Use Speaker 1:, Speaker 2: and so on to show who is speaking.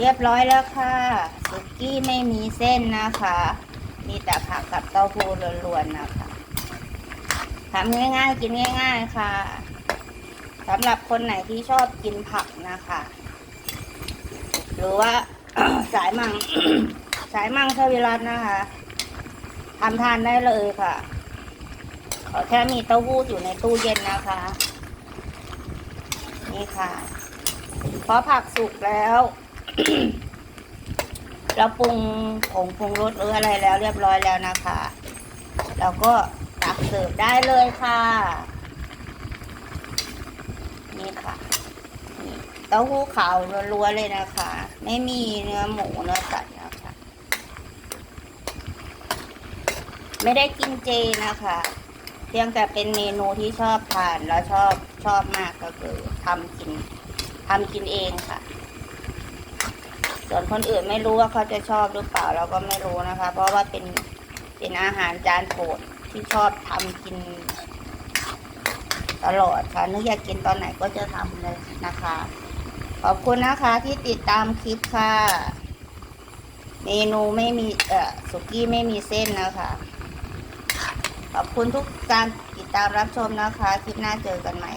Speaker 1: เรียบร้อยแล้วค่ะสุกี้ไม่มีเส้นนะคะ มีแต่ผักกับเต้าหู้ล้วนๆนะคะทำง่ายๆ กินง่าย ๆค่ะสำหรับคนไหนที่ชอบกินผักนะคะ หรือว่าสายมังสายมังสวิรัตนะคะทำทานได้เลยค่ะ ขอแค่มีเต้าหู้อยู่ในตู้เย็นนะคะ นี่ค่ะ พอผักสุกแล้ว เราปรุงผงปรุงรสหรืออะไรแล้วเรียบร้อยแล้วนะคะ เราก็ตักเสิร์ฟได้เลยค่ะ นี่ค่ะเต้าหู้ขาวล้วนๆเลยนะคะ ไม่มีเนื้อหมูเนื้อสัตว์นะคะ ไม่ได้กินเจนะคะ เพียงแต่เป็นเมนูที่ชอบทานแล้วชอบชอบมากก็คือทำกินทำกินเองค่ะ ส่วนคนอื่นไม่รู้ว่าเขาจะชอบหรือเปล่าเราก็ไม่รู้นะคะ เพราะว่าเป็นเป็นอาหารจานโปรดที่ชอบทำกิน ตลอดค่ะนึกอยากกินตอนไหนก็จะทำเลยนะคะ ขอบคุณนะคะที่ติดตามคลิปค่ะ เมนูไม่มีเอ่อสุกี้ไม่มีเส้นนะคะ ขอบคุณทุกการติดตามรับชมนะคะ คลิปหน้าเจอกันใหม่